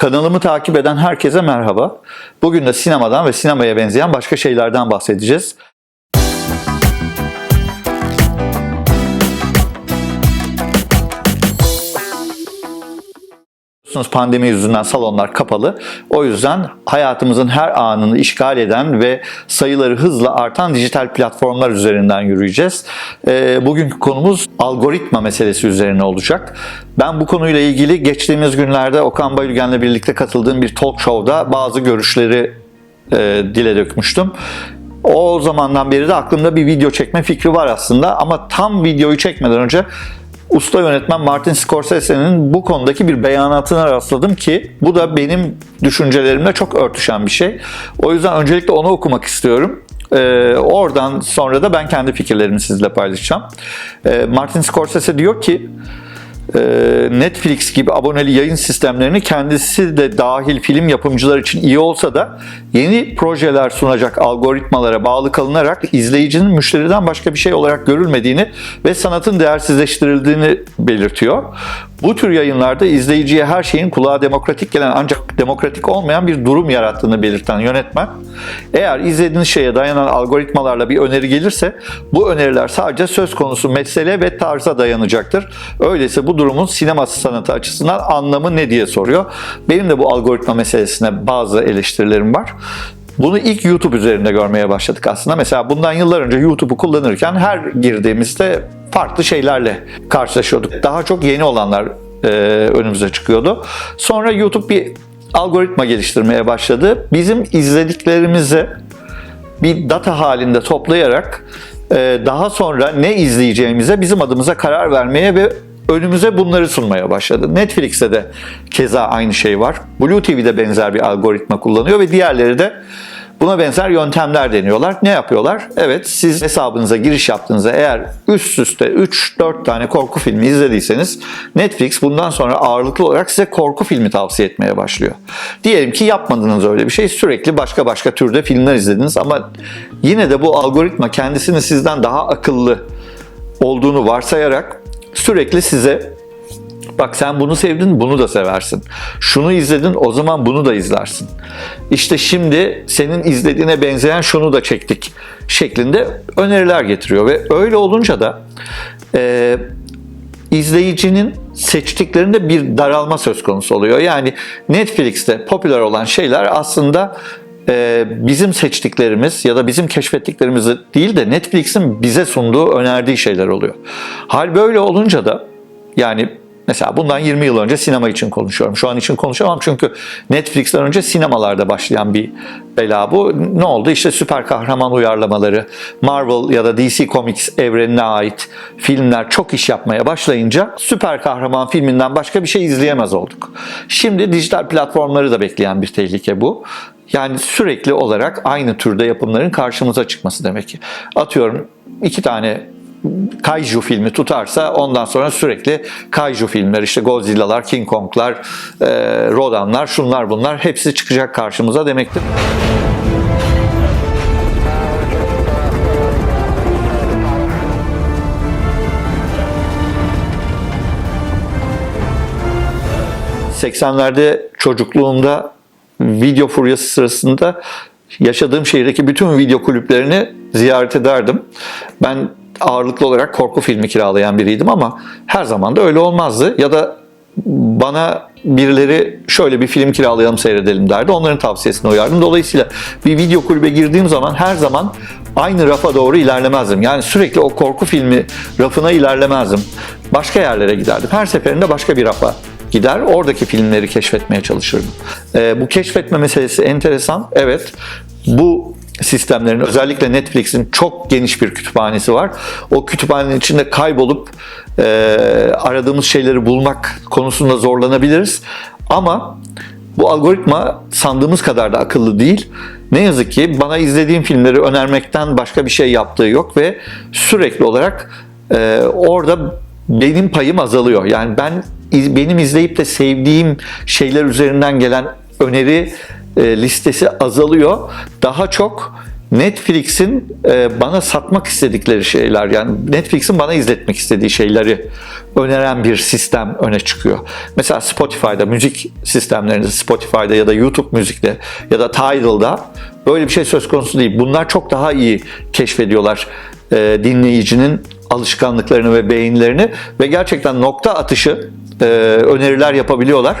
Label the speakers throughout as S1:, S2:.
S1: Kanalımı takip eden herkese merhaba. Bugün de sinemadan ve sinemaya benzeyen başka şeylerden bahsedeceğiz. Biliyorsunuz pandemi yüzünden salonlar kapalı. O yüzden hayatımızın her anını işgal eden ve sayıları hızla artan dijital platformlar üzerinden yürüyeceğiz. Ee, bugünkü konumuz algoritma meselesi üzerine olacak. Ben bu konuyla ilgili geçtiğimiz günlerde Okan Bayülgen'le birlikte katıldığım bir talk show'da bazı görüşleri e, dile dökmüştüm. O zamandan beri de aklımda bir video çekme fikri var aslında ama tam videoyu çekmeden önce usta yönetmen Martin Scorsese'nin bu konudaki bir beyanatına rastladım ki bu da benim düşüncelerimle çok örtüşen bir şey. O yüzden öncelikle onu okumak istiyorum. Ee, oradan sonra da ben kendi fikirlerimi sizinle paylaşacağım. Ee, Martin Scorsese diyor ki Netflix gibi aboneli yayın sistemlerini kendisi de dahil film yapımcılar için iyi olsa da yeni projeler sunacak algoritmalara bağlı kalınarak izleyicinin müşteriden başka bir şey olarak görülmediğini ve sanatın değersizleştirildiğini belirtiyor. Bu tür yayınlarda izleyiciye her şeyin kulağa demokratik gelen ancak demokratik olmayan bir durum yarattığını belirten yönetmen, eğer izlediğiniz şeye dayanan algoritmalarla bir öneri gelirse bu öneriler sadece söz konusu mesele ve tarza dayanacaktır. Öyleyse bu durumun sinema sanatı açısından anlamı ne diye soruyor. Benim de bu algoritma meselesine bazı eleştirilerim var. Bunu ilk YouTube üzerinde görmeye başladık aslında. Mesela bundan yıllar önce YouTube'u kullanırken her girdiğimizde farklı şeylerle karşılaşıyorduk. Daha çok yeni olanlar e, önümüze çıkıyordu. Sonra YouTube bir algoritma geliştirmeye başladı. Bizim izlediklerimizi bir data halinde toplayarak e, daha sonra ne izleyeceğimize bizim adımıza karar vermeye ve önümüze bunları sunmaya başladı. Netflix'te de keza aynı şey var. Blue TV'de benzer bir algoritma kullanıyor ve diğerleri de buna benzer yöntemler deniyorlar. Ne yapıyorlar? Evet siz hesabınıza giriş yaptığınızda eğer üst üste 3-4 tane korku filmi izlediyseniz Netflix bundan sonra ağırlıklı olarak size korku filmi tavsiye etmeye başlıyor. Diyelim ki yapmadınız öyle bir şey. Sürekli başka başka türde filmler izlediniz ama yine de bu algoritma kendisini sizden daha akıllı olduğunu varsayarak sürekli size Bak sen bunu sevdin, bunu da seversin. Şunu izledin, o zaman bunu da izlersin. İşte şimdi senin izlediğine benzeyen şunu da çektik şeklinde öneriler getiriyor ve öyle olunca da e, izleyicinin seçtiklerinde bir daralma söz konusu oluyor. Yani Netflix'te popüler olan şeyler aslında e, bizim seçtiklerimiz ya da bizim keşfettiklerimiz değil de Netflix'in bize sunduğu, önerdiği şeyler oluyor. Hal böyle olunca da yani Mesela bundan 20 yıl önce sinema için konuşuyorum. Şu an için konuşamam çünkü Netflix'ten önce sinemalarda başlayan bir bela bu. Ne oldu? İşte süper kahraman uyarlamaları, Marvel ya da DC Comics evrenine ait filmler çok iş yapmaya başlayınca süper kahraman filminden başka bir şey izleyemez olduk. Şimdi dijital platformları da bekleyen bir tehlike bu. Yani sürekli olarak aynı türde yapımların karşımıza çıkması demek ki. Atıyorum iki tane kaiju filmi tutarsa ondan sonra sürekli kaiju filmler işte Godzilla'lar, King Kong'lar, e, Rodan'lar, şunlar bunlar hepsi çıkacak karşımıza demektir. ...80'lerde çocukluğumda video furyası sırasında yaşadığım şehirdeki bütün video kulüplerini ziyaret ederdim. Ben ağırlıklı olarak korku filmi kiralayan biriydim ama her zaman da öyle olmazdı. Ya da bana birileri şöyle bir film kiralayalım seyredelim derdi. Onların tavsiyesine uyardım. Dolayısıyla bir video kulübe girdiğim zaman her zaman aynı rafa doğru ilerlemezdim. Yani sürekli o korku filmi rafına ilerlemezdim. Başka yerlere giderdim. Her seferinde başka bir rafa gider. Oradaki filmleri keşfetmeye çalışırdım. Ee, bu keşfetme meselesi enteresan. Evet. Bu sistemlerin özellikle Netflix'in çok geniş bir kütüphanesi var. O kütüphanenin içinde kaybolup e, aradığımız şeyleri bulmak konusunda zorlanabiliriz. Ama bu algoritma sandığımız kadar da akıllı değil. Ne yazık ki bana izlediğim filmleri önermekten başka bir şey yaptığı yok ve sürekli olarak e, orada benim payım azalıyor. Yani ben benim izleyip de sevdiğim şeyler üzerinden gelen öneri listesi azalıyor. Daha çok Netflix'in e, bana satmak istedikleri şeyler yani Netflix'in bana izletmek istediği şeyleri öneren bir sistem öne çıkıyor. Mesela Spotify'da müzik sistemlerinde Spotify'da ya da YouTube müzikte ya da Tidal'da böyle bir şey söz konusu değil. Bunlar çok daha iyi keşfediyorlar e, dinleyicinin alışkanlıklarını ve beğenilerini ve gerçekten nokta atışı e, öneriler yapabiliyorlar.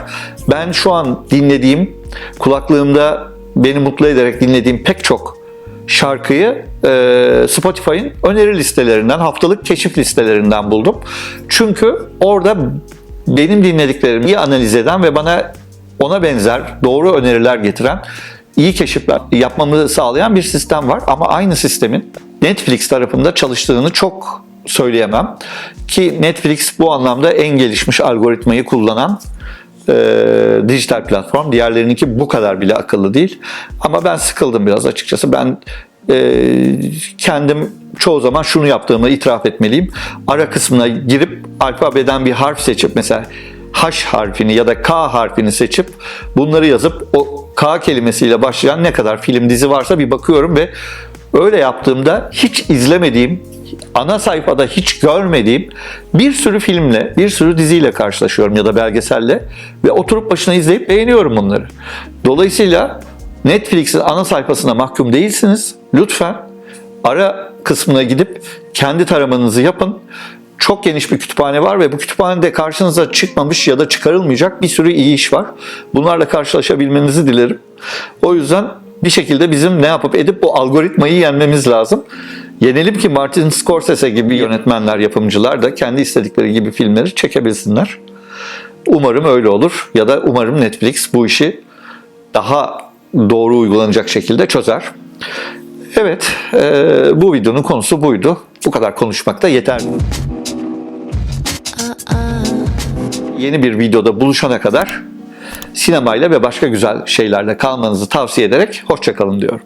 S1: Ben şu an dinlediğim, kulaklığımda beni mutlu ederek dinlediğim pek çok şarkıyı e, Spotify'ın öneri listelerinden, haftalık keşif listelerinden buldum. Çünkü orada benim dinlediklerimi iyi analiz eden ve bana ona benzer doğru öneriler getiren iyi keşifler yapmamı sağlayan bir sistem var. Ama aynı sistemin Netflix tarafında çalıştığını çok söyleyemem. Ki Netflix bu anlamda en gelişmiş algoritmayı kullanan e, dijital platform. Diğerlerininki bu kadar bile akıllı değil. Ama ben sıkıldım biraz açıkçası. Ben e, kendim çoğu zaman şunu yaptığımı itiraf etmeliyim. Ara kısmına girip alfabeden bir harf seçip mesela H harfini ya da K harfini seçip bunları yazıp o K kelimesiyle başlayan ne kadar film dizi varsa bir bakıyorum ve öyle yaptığımda hiç izlemediğim ana sayfada hiç görmediğim bir sürü filmle, bir sürü diziyle karşılaşıyorum ya da belgeselle ve oturup başına izleyip beğeniyorum bunları. Dolayısıyla Netflix'in ana sayfasına mahkum değilsiniz. Lütfen ara kısmına gidip kendi taramanızı yapın. Çok geniş bir kütüphane var ve bu kütüphanede karşınıza çıkmamış ya da çıkarılmayacak bir sürü iyi iş var. Bunlarla karşılaşabilmenizi dilerim. O yüzden bir şekilde bizim ne yapıp edip bu algoritmayı yenmemiz lazım. Yenelim ki Martin Scorsese gibi yönetmenler, yapımcılar da kendi istedikleri gibi filmleri çekebilsinler. Umarım öyle olur ya da umarım Netflix bu işi daha doğru uygulanacak şekilde çözer. Evet, e, bu videonun konusu buydu. Bu kadar konuşmak da yeter. Yeni bir videoda buluşana kadar sinemayla ve başka güzel şeylerle kalmanızı tavsiye ederek hoşçakalın diyorum.